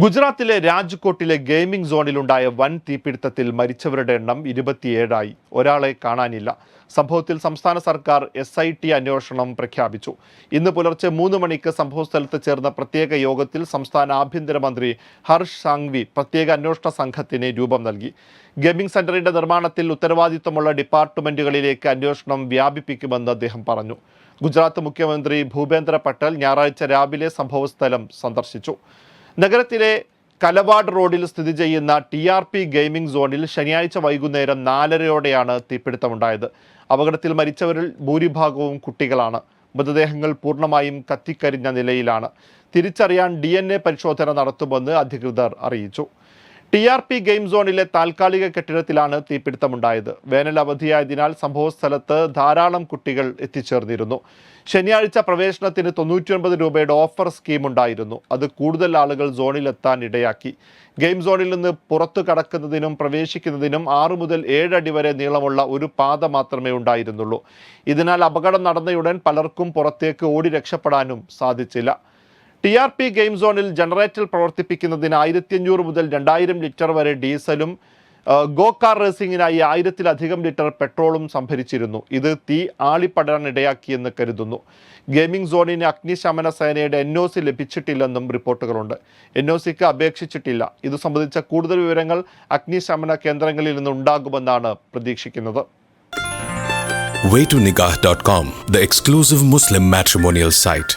ഗുജറാത്തിലെ രാജ്കോട്ടിലെ ഗെയിമിംഗ് സോണിലുണ്ടായ വൻ തീപിടുത്തത്തിൽ മരിച്ചവരുടെ എണ്ണം ഇരുപത്തിയേഴായി. ഒരാളെ കാണാനില്ല. സംഭവത്തിൽ സംസ്ഥാന സർക്കാർ എസ് ഐ ടി അന്വേഷണം പ്രഖ്യാപിച്ചു. ഇന്ന് പുലർച്ചെ മൂന്ന് മണിക്ക് സംഭവസ്ഥലത്ത് ചേർന്ന പ്രത്യേക യോഗത്തിൽ സംസ്ഥാന ആഭ്യന്തരമന്ത്രി ഹർഷ് സാങ്വി പ്രത്യേക അന്വേഷണ സംഘത്തിന് രൂപം നൽകി. ഗെയിമിംഗ് സെന്ററിന്റെ നിർമ്മാണത്തിൽ ഉത്തരവാദിത്തമുള്ള ഡിപ്പാർട്ട്മെന്റുകളിലേക്ക് അന്വേഷണം വ്യാപിപ്പിക്കുമെന്ന് അദ്ദേഹം പറഞ്ഞു. ഗുജറാത്ത് മുഖ്യമന്ത്രി ഭൂപേന്ദ്ര പട്ടേൽ ഞായറാഴ്ച രാവിലെ സംഭവസ്ഥലം സന്ദർശിച്ചു. നഗരത്തിലെ കലവാട് റോഡിൽ സ്ഥിതി ചെയ്യുന്ന ടി ആർ പി ഗെയിമിംഗ് സോണിൽ ശനിയാഴ്ച വൈകുന്നേരം നാലരയോടെയാണ് തീപിടുത്തമുണ്ടായത്. അപകടത്തിൽ മരിച്ചവരിൽ ഭൂരിഭാഗവും കുട്ടികളാണ്. മൃതദേഹങ്ങൾ പൂർണമായും കത്തിക്കരിഞ്ഞ നിലയിലാണ്. തിരിച്ചറിയാൻ ഡി പരിശോധന നടത്തുമെന്ന് അധികൃതർ അറിയിച്ചു. ടി ആർ പി ഗെയിം സോണിലെ താൽക്കാലിക കെട്ടിടത്തിലാണ് തീപിടുത്തമുണ്ടായത്. വേനൽ അവധിയായതിനാൽ സംഭവസ്ഥലത്ത് ധാരാളം കുട്ടികൾ എത്തിച്ചേർന്നിരുന്നു. ശനിയാഴ്ച പ്രവേശനത്തിന് തൊണ്ണൂറ്റിയൊൻപത് രൂപയുടെ ഓഫർ സ്കീം ഉണ്ടായിരുന്നു അത് കൂടുതൽ ആളുകൾ സോണിലെത്താൻ ഇടയാക്കി ഗെയിം സോണിൽ നിന്ന് പുറത്തു കടക്കുന്നതിനും പ്രവേശിക്കുന്നതിനും ആറു മുതൽ ഏഴടി വരെ നീളമുള്ള ഒരു പാത മാത്രമേ ഉണ്ടായിരുന്നുള്ളൂ. ഇതിനാൽ അപകടം നടന്നയുടൻ പലർക്കും പുറത്തേക്ക് ഓടി രക്ഷപ്പെടാനും സാധിച്ചില്ല. ടി ആർ പി ഗെയിം സോണിൽ ജനറേറ്റർ പ്രവർത്തിപ്പിക്കുന്നതിന് ആയിരത്തി അഞ്ഞൂറ് മുതൽ രണ്ടായിരം ലിറ്റർ വരെ ഡീസലും ഗോ കാർ റേസിംഗിനായി ആയിരത്തിലധികം ലിറ്റർ പെട്രോളും സംഭരിച്ചിരുന്നു. ഇത് തീ ആളിപ്പടരാൻ ഇടയാക്കിയെന്ന് കരുതുന്നു. ഗെയിമിംഗ് സോണിന് അഗ്നിശമന സേനയുടെ എൻ ഒ സി ലഭിച്ചിട്ടില്ലെന്നും റിപ്പോർട്ടുകളുണ്ട്. എൻ ഒ സിക്ക് അപേക്ഷിച്ചിട്ടില്ല. ഇത് സംബന്ധിച്ച കൂടുതൽ വിവരങ്ങൾ അഗ്നിശമന കേന്ദ്രങ്ങളിൽ നിന്ന് ഉണ്ടാകുമെന്നാണ് പ്രതീക്ഷിക്കുന്നത് nikah.com the exclusive Muslim matrimonial site.